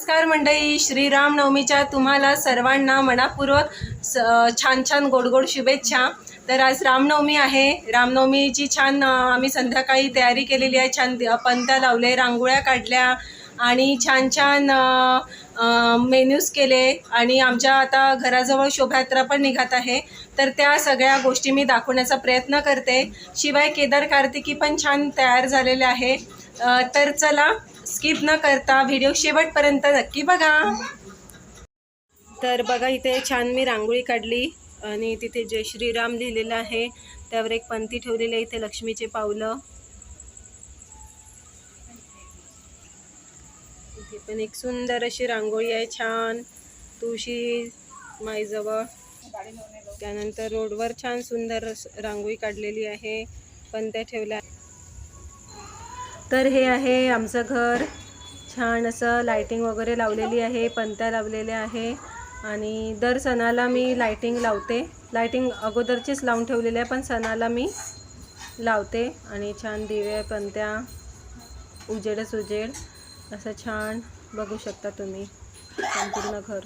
नमस्कार मंडळी श्रीराम नवमीच्या तुम्हाला सर्वांना मनापूर्वक स छान छान गोड गोड शुभेच्छा. तर आज रामनवमी आहे. रामनवमीची छान आम्ही संध्याकाळी तयारी केलेली आहे. छान दि- पंत्या लावले रांगोळ्या काढल्या आणि छान छान मेन्यूज केले आणि आमच्या आता घराजवळ शोभायात्रा पण निघत आहे. तर त्या सगळ्या गोष्टी मी दाखवण्याचा प्रयत्न करते. शिवाय केदार कार्तिकी पण छान तयार झालेले आहे. तर चला स्किप न करता व्हिडिओ शेवटपर्यंत नक्की बघा. तर बघा इथे छान मी रांगोळी काढली आणि तिथे जय श्रीराम लिहिलेलं आहे. त्यावर एक पंथी ठेवलेली आहे इथे लक्ष्मीचे पावलं. इथे पण एक सुंदर अशी रांगोळी आहे छान. तुळशी माईजवळ. त्यानंतर रोडवर छान सुंदर रांगोळी काढलेली आहे. पंत्या ठेवल्या तर हे आहे आमचं घर. छान असं लाइटिंग वगैरे लावलेली आहे पंत्या लावलेल्या आहे. आणि दर सणाला मी लाइटिंग लावते. लाइटिंग अगोदरचीच लावून ठेवलेली आहे पण सणाला मी लावते. आणि छान दिवे पंत्या उजेडच उजेड. असं छान बघू शकता तुम्ही संपूर्ण घर.